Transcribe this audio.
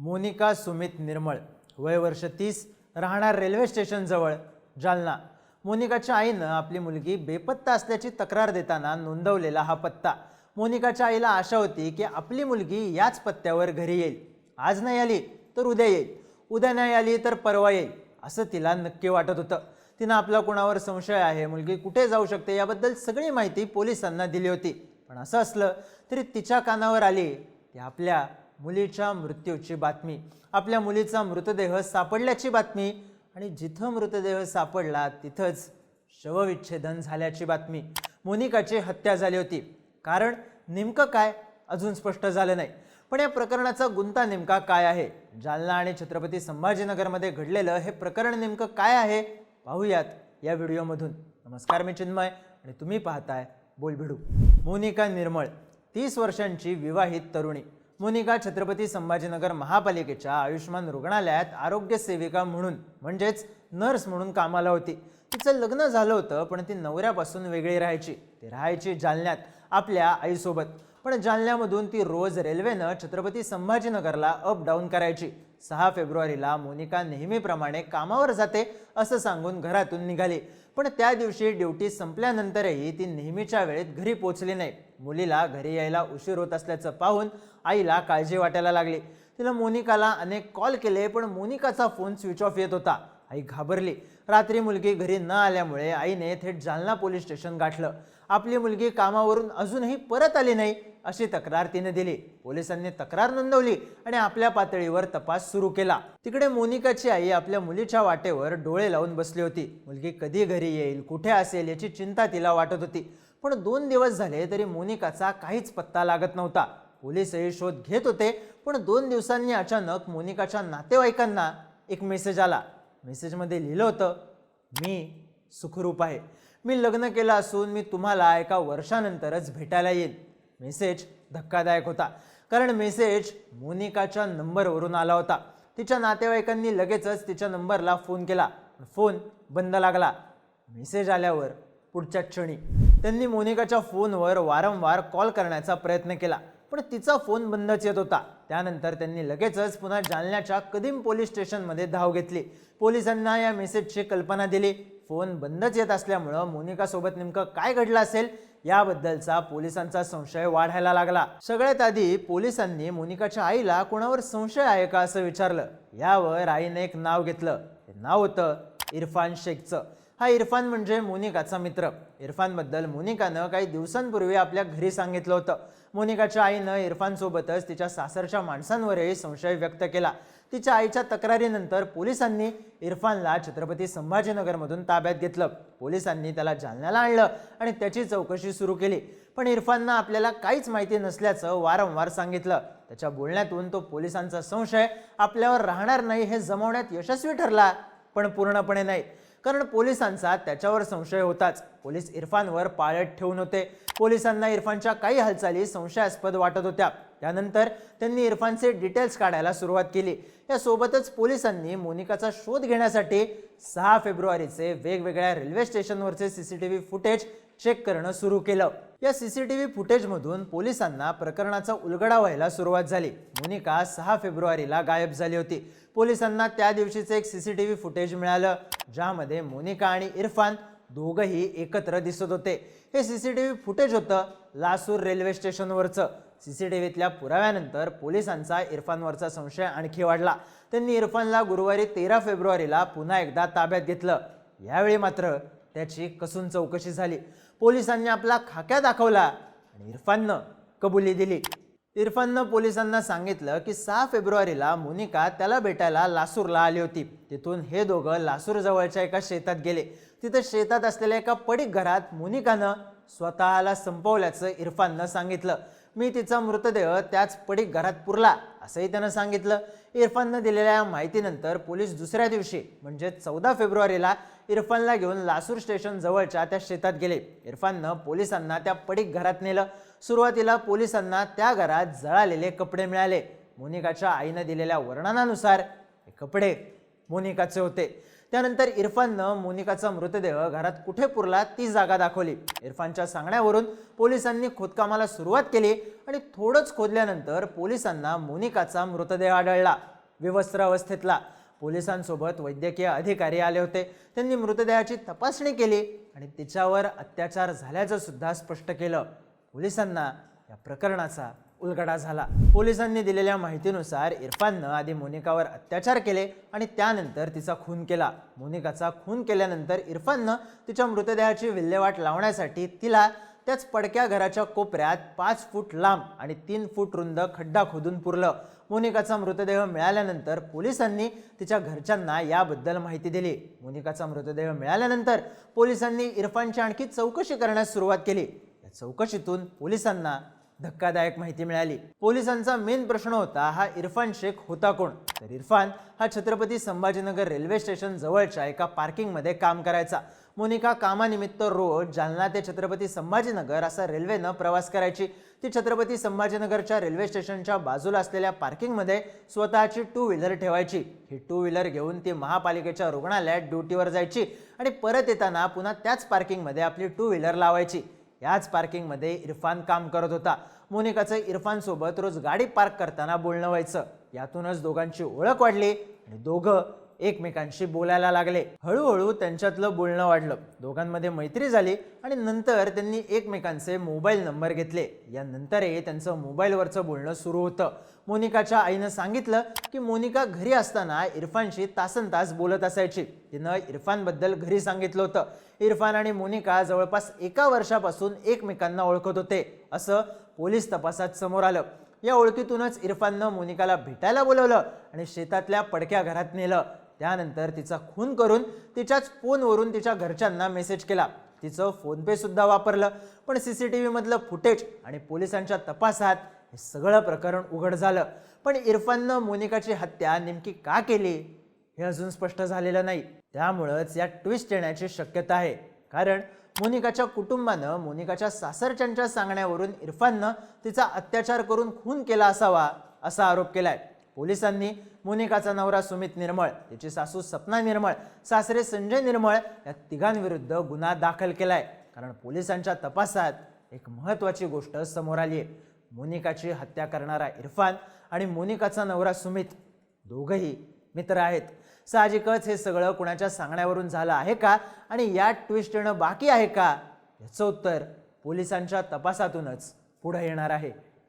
मोनिका सुमित निर्मळ. वय वर्ष तीस राहणार रेल्वे स्टेशनजवळ जालना. मोनिकाच्या आईनं आपली मुलगी बेपत्ता असल्याची तक्रार देताना नोंदवलेला हा पत्ता. मोनिकाच्या आईला आशा होती की आपली मुलगी याच पत्त्यावर घरी येईल. आज नाही आली तर उद्या येईल. उद्या नाही आली तर परवा येईल असं तिला नक्की वाटत होतं. तिनं आपला कोणावर संशय आहे मुलगी कुठे जाऊ शकते याबद्दल सगळी माहिती पोलिसांना दिली होती. पण असं असलं तरी तिच्या कानावर आली ती आपल्या मुलीच्या मृत्यूची बातमी. आपल्या मुलीचा मृतदेह सापडल्याची बातमी आणि जिथं मृतदेह सापडला तिथंच शवविच्छेदन झाल्याची बातमी. मोनिकाची हत्या झाली होती. कारण नेमकं काय अजून स्पष्ट झालं नाही. पण या प्रकरणाचा गुंता नेमका काय आहे? जालना आणि छत्रपती संभाजीनगरमध्ये घडलेलं हे प्रकरण नेमकं काय आहे? पाहूयात या व्हिडिओमधून. नमस्कार मी चिन्मय आणि तुम्ही पाहताय बोलभिडू मोनिका निर्मळ तीस वर्षांची विवाहित तरुणी. मोनिका छत्रपती संभाजीनगर महापालिकेच्या आयुष्यमान रुग्णालयात आरोग्य सेविका म्हणून म्हणजेच नर्स म्हणून कामाला होती. तिचं लग्न झालं होतं पण ती नवऱ्यापासून वेगळी राहायची. ती राहायची जालन्यात आपल्या आईसोबत. पण जालन्यामधून ती रोज रेल्वेनं छत्रपती संभाजीनगरला अप डाऊन करायची. सहा फेब्रुवारीला मोनिका नेहमीप्रमाणे कामावर जाते असं सांगून घरातून निघाली. पण त्या दिवशी ड्युटी संपल्यानंतरही ती नेहमीच्या वेळेत घरी पोचली नाही. मुलीला घरी यायला उशीर होत असल्याचं पाहून आईला काळजी वाटायला लागली. तिला मोनिकाला अनेक कॉल केले पण मोनिकाचा फोन स्विच ऑफ येत होता. आई घाबरली. रात्री मुलगी घरी न आल्यामुळे आईने थेट जालना पोलीस स्टेशन गाठलं. आपली मुलगी कामावरून अजूनही परत आली नाही. अशी तक्रार तिने दिली. पोलिसांनी तक्रार नोंदवली आणि आपल्या पातळीवर तपास सुरू केला. तिकडे मोनिकाची आई आपल्या मुलीच्या वाटेवर डोळे लावून बसली होती. मुलगी कधी घरी येईल कुठे असेल याची चिंता तिला वाटत होती. पण दोन दिवस झाले तरी मोनिकाचा काहीच पत्ता लागत नव्हता. पोलीसही शोध घेत होते पण दोन दिवसांनी अचानक मोनिकाच्या नातेवाईकांना एक मेसेज आला. मेसेजमध्ये लिहिलं होतं मी सुखरूप आहे. मी लग्न केलं असून मी तुम्हाला एका वर्षानंतरच भेटायला येईन. मेसेज धक्कादायक होता. कारण मेसेज मोनिकाच्या नंबरवरून आला होता. तिच्या नातेवाईकांनी लगेचच तिच्या नंबरला फोन केला. फोन बंद लागला. मेसेज आल्यावर पुढच्या क्षणी त्यांनी मोनिकाच्या फोनवर वारंवार कॉल करण्याचा प्रयत्न केला. पण तिचा फोन बंदच येत होता. त्यानंतर त्यांनी लगेचच पुन्हा जालन्याच्या कदीम पोलीस स्टेशनमध्ये धाव घेतली. पोलिसांना या मेसेजची कल्पना दिली. फोन बंदच येत असल्यामुळं मोनिकासोबत नेमकं काय घडलं असेल? याबद्दलचा पोलिसांचा संशय वाढायला लागला. सगळ्यात आधी पोलिसांनी मोनिकाच्या आईला कोणावर संशय आहे का असं विचारलं. यावर आईने एक नाव घेतलं. हे नाव होतं इरफान शेखचं. हा इरफान म्हणजे मोनिकाचा मित्र. इरफानबद्दल मोनिकानं काही दिवसांपूर्वी आपल्या घरी सांगितलं होतं. मोनिकाच्या आईनं इरफानसोबतच तिच्या सासरच्या माणसांवरही संशय व्यक्त केला. तिच्या आईच्या तक्रारीनंतर पोलिसांनी इरफानला छत्रपती संभाजीनगरमधून ताब्यात घेतलं. पोलिसांनी त्याला जालन्याला आणलं आणि त्याची चौकशी सुरू केली. पण इरफाननं आपल्याला काहीच माहिती नसल्याचं वारंवार सांगितलं. त्याच्या बोलण्यातून तो पोलिसांचा संशय आपल्यावर राहणार नाही हे जमवण्यात यशस्वी ठरला पण पूर्णपणे नाही. कारण पोलिसांचा त्याच्यावर संशय होताच. पोलीस इरफानवर पाळत ठेवून होते. पोलिसांना इरफानच्या काही हालचाली संशयास्पद वाटत होत्या. त्यानंतर त्यांनी इरफानचे डिटेल्स काढायला सुरुवात केली. यासोबतच पोलिसांनी मोनिकाचा शोध घेण्यासाठी सहा फेब्रुवारीचे वेगवेगळ्या railway स्टेशनवरचे C C T V footage check करणं सुरू केलं. या सीसीटीव्ही फुटेजमधून पोलिसांना प्रकरणाचा उलगडा व्हायला सुरुवात झाली. मोनिका सहा फेब्रुवारीला गायब झाली होती. पोलिसांना त्या दिवशीचं एक सीसीटीव्ही फुटेज मिळालं ज्यामध्ये मोनिका आणि इरफान दोघंही एकत्र दिसत होते. हे सीसीटीव्ही फुटेज होतं लासूर रेल्वे स्टेशनवरचं. सीसीटीव्हीतल्या पुराव्यानंतर पोलिसांचा इरफानवरचा संशय आणखी वाढला. त्यांनी इरफानला गुरुवारी तेरा फेब्रुवारीला पुन्हा एकदा ताब्यात घेतलं. यावेळी मात्र त्याची कसून चौकशी झाली. पोलिसांनी आपला खाक्या दाखवला आणि इरफाननं कबुली दिली. इरफाननं पोलिसांना सांगितलं की सहा फेब्रुवारीला मोनिका त्याला भेटायला लासूरला आली होती. तिथून हे दोघं लासूरजवळच्या एका शेतात गेले. तिथं शेतात असलेल्या एका पडीक घरात मोनिकानं स्वतःला संपवल्याचं इरफाननं सांगितलं. मी तिचा मृतदेह त्याच पडीक घरात पुरला असंही त्यानं सांगितलं. इरफाननं दिलेल्या या माहितीनंतर पोलीस दुसऱ्या दिवशी म्हणजे चौदा फेब्रुवारीला इरफानला घेऊन लासूर स्टेशन जवळच्या त्या शेतात गेले. इरफाननं पोलिसांना त्या पडीक घरात नेलं. सुरुवातीला पोलिसांना त्या घरात जळालेले कपडे मिळाले. मोनिकाच्या आईनं दिलेल्या वर्णनानुसार हे कपडे मोनिकाचे होते. त्यानंतर इरफाननं मोनिकाचा मृतदेह घरात कुठे पुरला ती जागा दाखवली. इरफानच्या सांगण्यावरून पोलिसांनी खोदकामाला सुरुवात केली आणि थोडंच खोदल्यानंतर पोलिसांना मोनिकाचा मृतदेह आढळला विवस्त्र अवस्थेतला पोलिसांसोबत वैद्यकीय अधिकारी आले होते. त्यांनी मृतदेहाची तपासणी केली आणि तिच्यावर अत्याचार झाल्याचं सुद्धा स्पष्ट केलं. पोलिसांना या प्रकरणाचा उलगडा झाला. पोलिसांनी दिलेल्या माहितीनुसार इरफाननं आधी मोनिकावर अत्याचार केले आणि त्यानंतर तिचा खून केला. मोनिकाचा खून केल्यानंतर इरफाननं तिच्या मृतदेहाची विल्हेवाट लावण्यासाठी तिला त्याच पडक्या घराच्या कोपऱ्यात पाच फूट लांब आणि तीन फूट रुंद खड्डा खोदून पुरलं. मोनिकाचा मृतदेह मिळाल्यानंतर पोलिसांनी तिच्या घरच्यांना याबद्दल माहिती दिली. मोनिकाचा मृतदेह मिळाल्यानंतर पोलिसांनी इरफानची आणखी चौकशी करण्यास सुरुवात केली. या चौकशीतून पोलिसांना धक्कादायक माहिती मिळाली. पोलिसांचा मेन प्रश्न होता हा इरफान शेख होता कोण? तर इरफान हा छत्रपती संभाजीनगर रेल्वे स्टेशन जवळच्या एका पार्किंगमध्ये काम करायचा. मोनिका कामानिमित्त रोज जालना ते छत्रपती संभाजीनगर असा रेल्वेनं प्रवास करायची. ती छत्रपती संभाजीनगरच्या रेल्वे स्टेशनच्या बाजूला असलेल्या पार्किंगमध्ये स्वतःची टू व्हीलर ठेवायची. ही टू व्हीलर घेऊन ती महापालिकेच्या रुग्णालयात ड्युटीवर जायची आणि परत येताना पुन्हा त्याच पार्किंगमध्ये आपली टू व्हीलर लावायची. याच पार्किंगमध्ये इरफान काम करत होता. मोनिकाचं इरफानसोबत रोज गाडी पार्क करताना बोलणं व्हायचं. यातूनच दोघांची ओळख वाढली आणि दोघं एकमेकांशी बोलायला लागले. हळूहळू त्यांच्यातलं बोलणं वाढलं. दोघांमध्ये मैत्री झाली आणि नंतर त्यांनी एकमेकांचे मोबाईल नंबर घेतले. यानंतरही त्यांचं मोबाईलवरचं बोलणं सुरू होतं. मोनिकाच्या आईनं सांगितलं की मोनिका घरी असताना इरफानशी तासन तास बोलत असायची. तिनं इरफानबद्दल घरी सांगितलं होतं. इरफान आणि मोनिका जवळपास एका वर्षापासून एकमेकांना ओळखत होते असं पोलीस तपासात समोर आलं. या ओळखीतूनच इरफाननं मोनिकाला भेटायला बोलवलं आणि शेतातल्या पडक्या घरात नेलं. त्यानंतर तिचा खून करून तिच्याच फोनवरून तिच्या घरच्यांना मेसेज केला. तिचं फोनपेसुद्धा वापरलं. पण सी सी टी व्हीमधलं फुटेज आणि पोलिसांच्या तपासात हे सगळं प्रकरण उघड झालं. पण इरफाननं मोनिकाची हत्या नेमकी का केली हे अजून स्पष्ट झालेलं नाही. त्यामुळंच या ट्विस्ट येण्याची शक्यता आहे. कारण मोनिकाच्या कुटुंबानं मोनिकाच्या सासरच्यांच्या सांगण्यावरून इरफाननं तिचा अत्याचार करून खून केला असावा असा आरोप केलाय. पोलिसांनी मोनिकाचा नवरा सुमित निर्मळ याची सासू सपना निर्मळ सासरे संजय निर्मळ या तिघांविरुद्ध गुन्हा दाखल केलाय. कारण पोलिसांच्या तपासात एक महत्त्वाची गोष्ट समोर आली आहे. मोनिकाची हत्या करणारा इरफान आणि मोनिकाचा नवरा सुमित दोघंही मित्र आहेत. साहजिकच हे सगळं कुणाच्या सांगण्यावरून झालं आहे का? आणि यात ट्विस्ट येणं बाकी आहे का? याचं उत्तर पोलिसांच्या तपासातूनच पुढे येणार आहे.